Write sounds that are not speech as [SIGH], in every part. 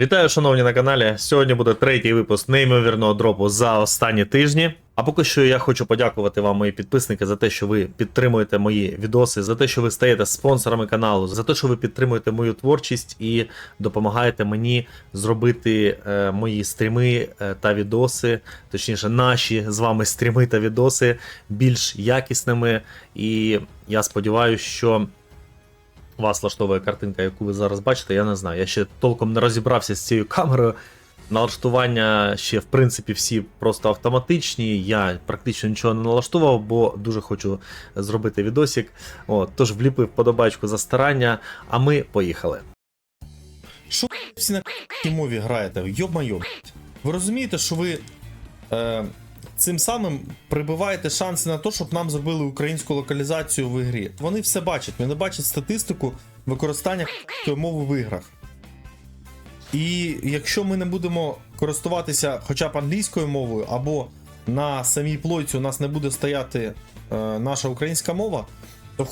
Вітаю, шановні на каналі. Сьогодні буде третій випуск неймовірного дропу за останні тижні. А поки що я хочу подякувати вам, мої підписники, за те, що ви підтримуєте мої відоси, за те, що ви стаєте спонсорами каналу, за те, що ви підтримуєте мою творчість і допомагаєте мені зробити е, мої стріми е, та відоси, точніше, наші з вами стріми та відоси більш якісними. І я сподіваюся, що вас влаштовує картинка, яку ви зараз бачите, я не знаю. Я ще толком не розібрався з цією камерою. Налаштування ще, в принципі, всі просто автоматичні. Я практично нічого не налаштував, бо дуже хочу зробити відосик. От, тож вліпив подобачку за старання, а ми поїхали. Що всі на мові граєте? Йоб-майо. Ви розумієте, що ви е, цим самим прибиваєте шанси на те, щоб нам зробили українську локалізацію в ігрі. Вони все бачать, вони бачать статистику використання мови в іграх. І якщо ми не будемо користуватися хоча б англійською мовою, або на самій плойці у нас не буде стояти е, наша українська мова, то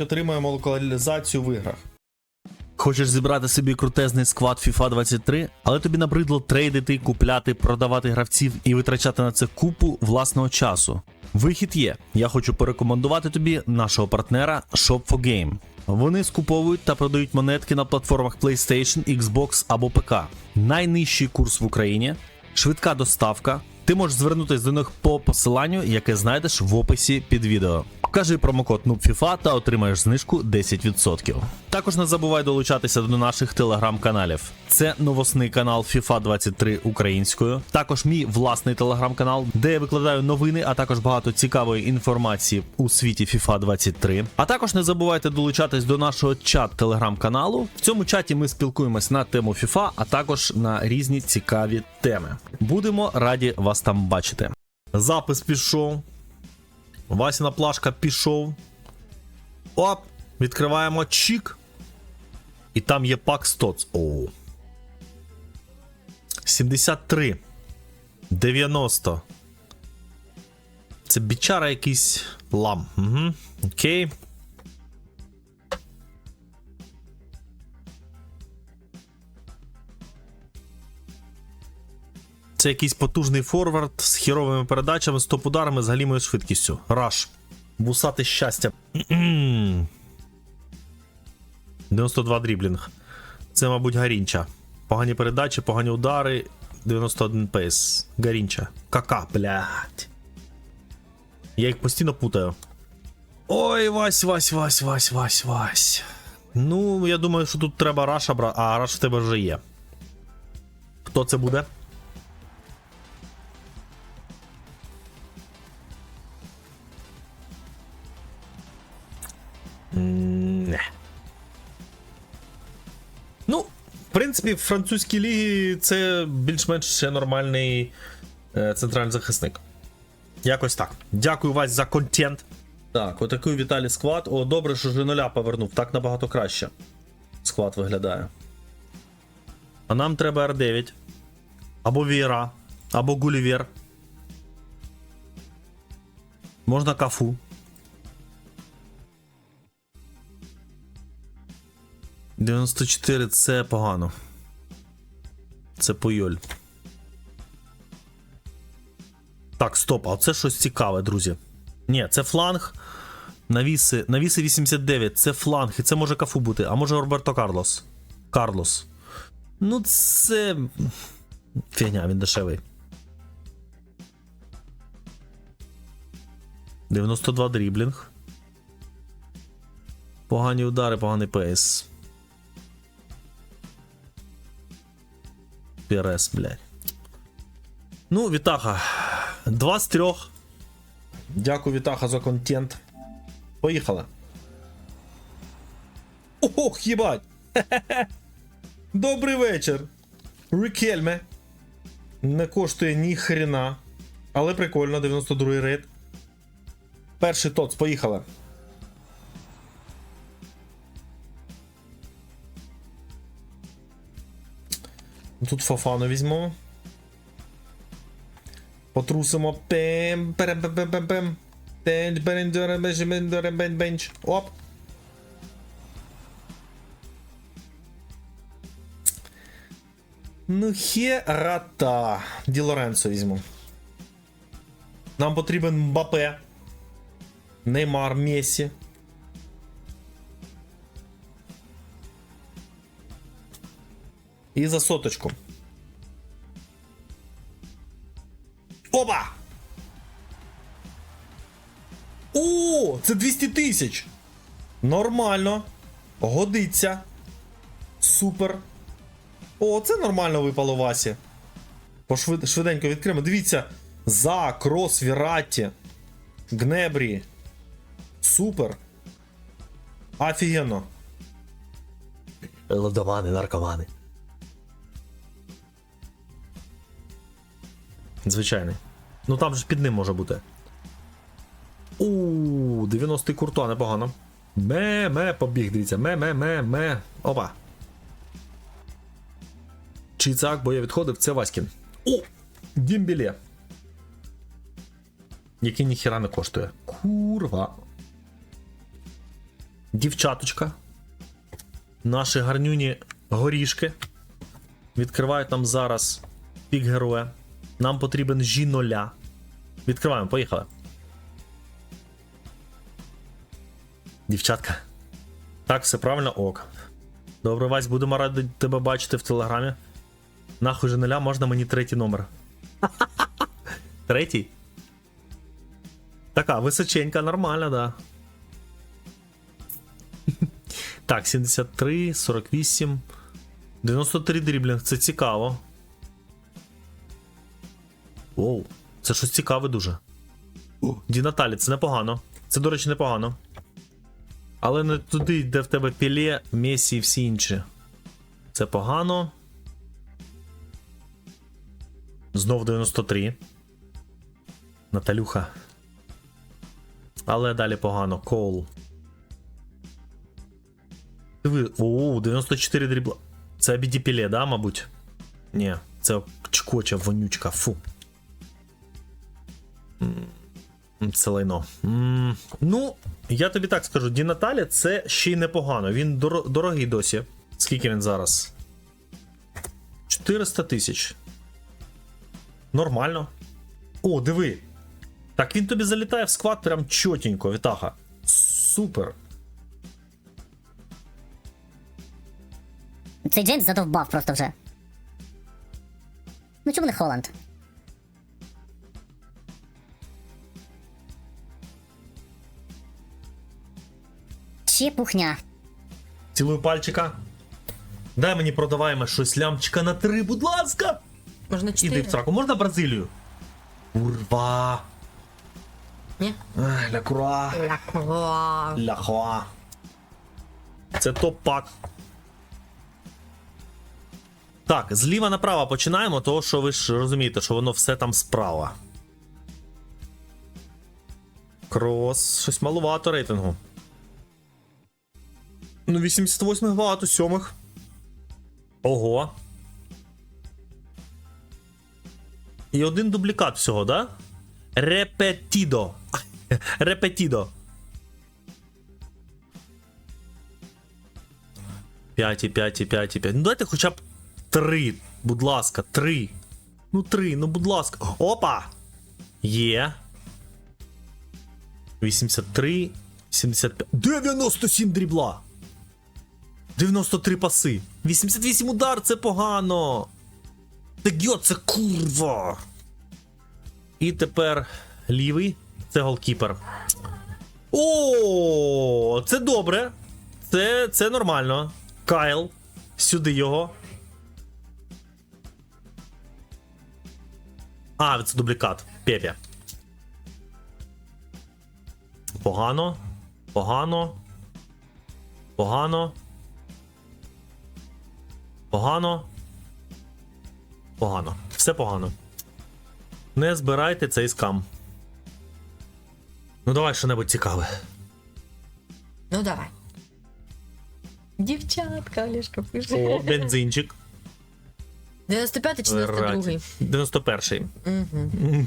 отримаємо локалізацію в іграх. Хочеш зібрати собі крутезний склад FIFA 23, але тобі набридло трейдити, купляти, продавати гравців і витрачати на це купу власного часу. Вихід є. Я хочу порекомендувати тобі нашого партнера Shop4Game. Вони скуповують та продають монетки на платформах PlayStation, Xbox або ПК. Найнижчий курс в Україні, швидка доставка. Ти можеш звернутися до них по посиланню, яке знайдеш в описі під відео. Вкажи промокод NUBFIFA та отримаєш знижку 10%. Також не забувай долучатися до наших телеграм-каналів. Це новосний канал FIFA 23 українською. Також мій власний телеграм-канал, де я викладаю новини, а також багато цікавої інформації у світі FIFA 23. А також не забувайте долучатись до нашого чат телеграм-каналу. В цьому чаті ми спілкуємось на тему FIFA, а також на різні цікаві теми. Будемо раді вас там бачити. Запис пішов. Васіна плашка пішов. Оп! Відкриваємо чік. І там є пак стоц. О. 73. 90. Це бічара якийсь лам. Угу. Окей. Це якийсь потужний форвард з хіровими передачами, стоп ударами з галімою швидкістю. Раш. Бусати щастя. [CLEARS THROAT] 92 дріблінг. Це, мабуть, Гарінча. Погані передачі, погані удари. 91 пейс. Гарінча. Кака, блядь. Я їх постійно путаю. Ой, Вась, Вась, Вась, Вась, Вась, Вась. Ну, я думаю, що тут треба раша брати. А, раш в тебе вже є. Хто це буде? Не. Ну, в принципі, в французькій лігі це більш-менш ще нормальний е, центральний захисник. Якось так. Дякую вас за контент. Так, отакий Віталій склад. О, добре, що Женоля повернув. Так набагато краще. Склад виглядає. А нам треба R9. Або Віра, або Гулівер. Можна кафу. — 94 це погано. Це пойоль. Так, стоп, а це щось цікаве, друзі. Ні, це фланг. Навіси, навіси 89, це фланг, і це може кафу бути, а може Роберто Карлос. Карлос. Ну, це. Фігня, він дешевий. 92 дріблінг. Погані удари, поганий пейс. Перес, блядь. Ну, Вітаха. Два з трьох. Дякую, Вітаха, за контент. Поїхали. Ох, їбать! [LAUGHS] Добрий вечір. Рікельме. Не коштує ні хрена. Але прикольно, 92 рейд. Перший тоц, поїхали. Тут Фафану візьмемо. Потрусимо. Пем, перем, пем, пем, пем, пем. Тень, берем, дерем, бенч, дерем, бенч, бенч. Оп. Ну, херата. Ді Лоренцо візьму. Нам потрібен Мбапе. Неймар, Месі. І за соточку. Опа! О, це 200 тисяч. Нормально. Годиться. Супер. О, це нормально випало Васі. Пошвид... Швиденько відкриємо. Дивіться. За, крос, Віратті. Гнебрі. Супер. Офігенно. Лодомани, наркомани. Звичайний. Ну там ж під ним може бути. У 90-й куртуа непогано. Ме, ме, побіг, дивіться. Ме, ме, ме, ме. Опа. Чицак, бо я відходив, це Васькін. О! Дімбілє. Який ніхіра не коштує. Курва. Дівчаточка. Наші гарнюні горішки. Відкривають нам зараз пік героя. Нам потрібен жіноля. Відкриваємо, поїхали. Дівчатка. Так, все правильно, ок. Добре, Вась, будемо раді тебе бачити в телеграмі. Нахуй жіноля, можна мені третій номер. [LAUGHS] Третій? Така, височенька, нормальна, да. [LAUGHS] Так, 73, 48, 93 дріблінг, це цікаво. Оу, це щось цікаве дуже. О, Ді Наталі, це непогано. Це, до речі, непогано. Але не туди, де в тебе Піле, Месі і всі інші. Це погано. Знов 93. Наталюха. Але далі погано. Коул. Диви. Оу, 94 дрібла. Це Абіді Піле, да, мабуть? Ні, це чкоча вонючка. Фу. Це лайно. М, Ну, я тобі так скажу, Ді Наталя це ще й непогано. Він доро- дорогий досі. Скільки він зараз? 400 тисяч. Нормально. О, диви. Так він тобі залітає в склад прям чотенько, Вітаха. Супер. Цей Джеймс задовбав просто вже. Ну чому не Холланд? Чепухня. Цілую пальчика. Дай мені продаваємо щось лямчика на три, будь ласка. Можна Іди чотири. в сраку. Можна Бразилію? Урва. Ні? Ах, Ля круа. Ля хуа. Це топ-пак. Так, зліва направо починаємо, того що ви ж розумієте, що воно все там справа. Крос, щось малувато рейтингу. Ну, 88 багато, сьомих. Ого. І один дублікат всього, да? Репетідо. [LAUGHS] Репетідо. 5 і 5 і 5 і 5. Ну дайте хоча б 3, будь ласка, 3. Ну 3, ну будь ласка. Опа! Є. 83, 75. 97 дрібла. 93 паси. 88 удар, це погано. Та гьо, це курва. І тепер лівий. Це голкіпер. О, це добре. Це, це нормально. Кайл. Сюди його. А, це дублікат. Пепе. Погано. Погано. Погано. Погано. Погано. Все погано. Не збирайте цей скам. Ну давай що-небудь цікаве. Ну давай. Дівчатка, Олешка пише. О, бензинчик. 95 чи 92? 91-й. Угу.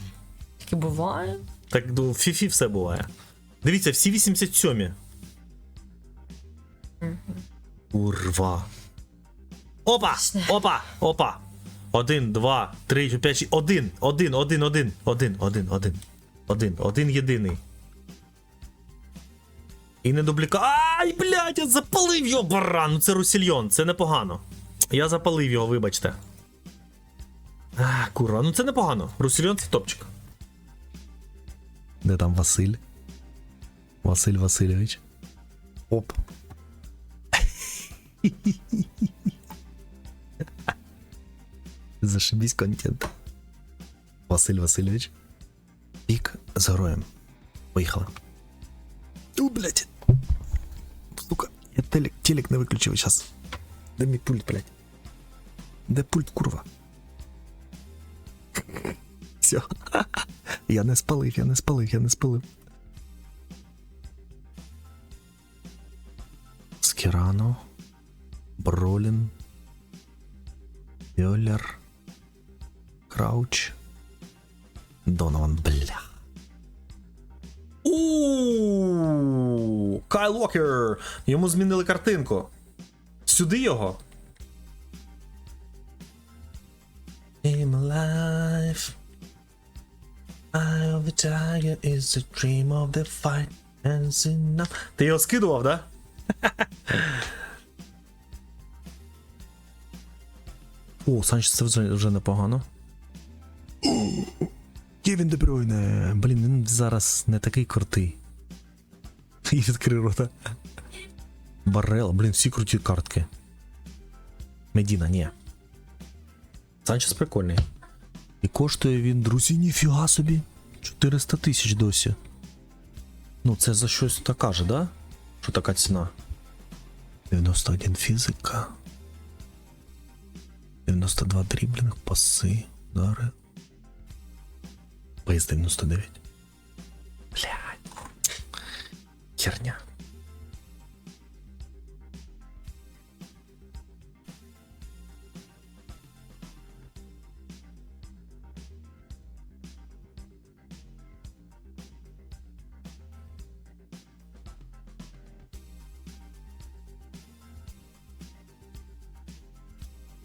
Таке буває. Так ну, в фіфі все буває. Дивіться, всі 87. Урва. Опа! Опа! Опа! Один, два, три, п'ять, шість. Один, один, один, один, один, один, один. Один, один єдиний. І не дубліка. Ай, блядь, я запалив його баран. Ну це Русільйон, це непогано. Я запалив його, вибачте. А, курва, ну це непогано. Русільйон це топчик. Де там Василь? Василь Васильович. Оп. Зашибись контент. Василь Васильович. Пік з героєм. Поїхали. У, блядь. Сука, я телек, телек не виключив зараз. Де мій пульт, блядь? Де пульт, курва? [LAUGHS] Все. [LAUGHS] Я не спалив, я не спалив, я не спалив. Йому змінили картинку. Сюди його. My life, eye of the tiger is the dream of the fight. And enough. Ти його скидував, да? [LAUGHS] О, Санч, це вже, вже непогано. Кевін Дебройне. Блін, він зараз не такий крутий. [LAUGHS] І відкрив рота. Барел, блін, всі круті картки. Медіна, ні. Санчес прикольний. І коштує він, друзі, ніфіга собі. 400 тисяч досі. Ну, це за щось так каже, да? Що така ціна? 91 фізика. 92 дріблінг, паси, удари. Пейс 99. Блядь. Херня.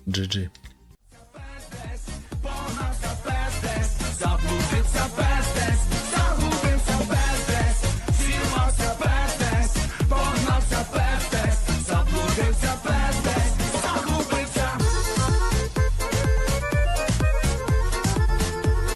GG. Заблудиться